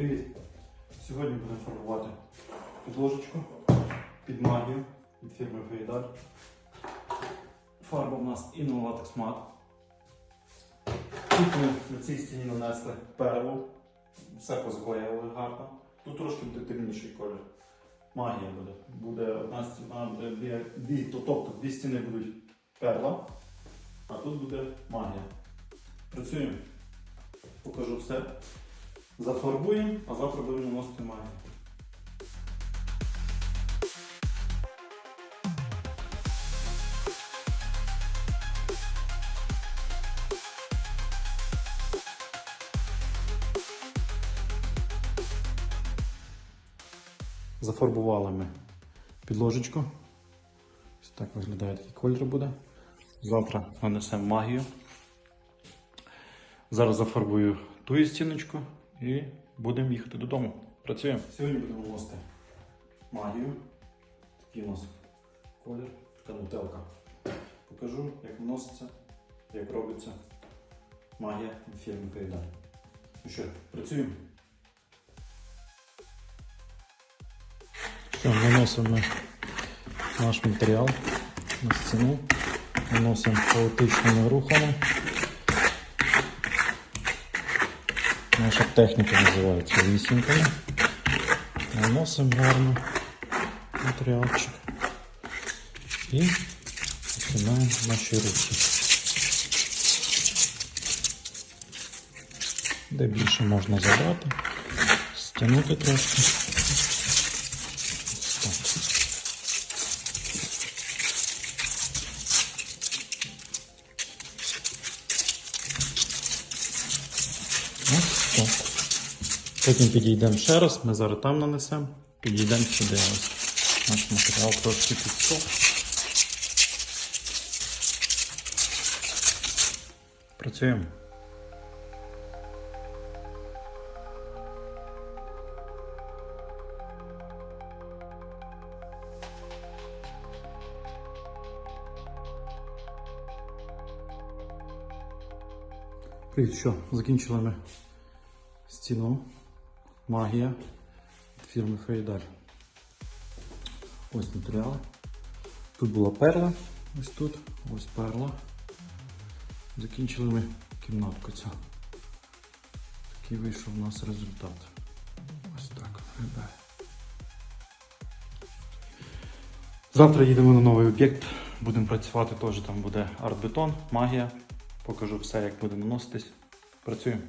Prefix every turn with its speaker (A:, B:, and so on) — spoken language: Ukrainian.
A: Привіт! Сьогодні будемо фарбувати підложечку під магію від фірми Фейдар. Фарба у нас Innolatex Matte. Тут ми на цій стіні нанесли перву, все позклеїли гарно. Тут трошки буде темніший колір. Магія буде. Буде одна стіна, буде дві, дві, то- тобто дві стіни будуть перла, а тут буде магія. Працюємо. Покажу все. Зафарбуємо, а завтра будемо наносити магію. Зафарбували ми підложечку. Ось так виглядає такий колір буде. Завтра нанесемо магію. Зараз зафарбую ту стіночку і будемо їхати додому. Працюємо. Сьогодні будемо наносити магію. Такий у нас колір, така нутелка. Покажу, як наноситься, як робиться магія фірми Кайдан. Ну що, працюємо.
B: Все, наносимо наш матеріал на стіну, наносимо хаотичними рухами. Наша техніка називається вісінками. Наносимо гарно матеріалчик і починаємо наші руки. Де більше можна забрати, стягнути трошки. Ось. Потім підійдемо ще раз, ми зараз там нанесемо, підійдемо сюди. Ось. Наш матеріал трошки підсох. Працюємо.
A: Привіт, що, закінчили ми стіну магія від фірми Фейдаль. Ось матеріал. Тут була перла, ось тут, ось перла. Закінчили ми кімнатку цю. Такий вийшов у нас результат. Ось так виглядає. Завтра їдемо на новий об'єкт. Будемо працювати теж там буде арт-бетон, магія. Покажу все, як буде наноситись. Працюємо.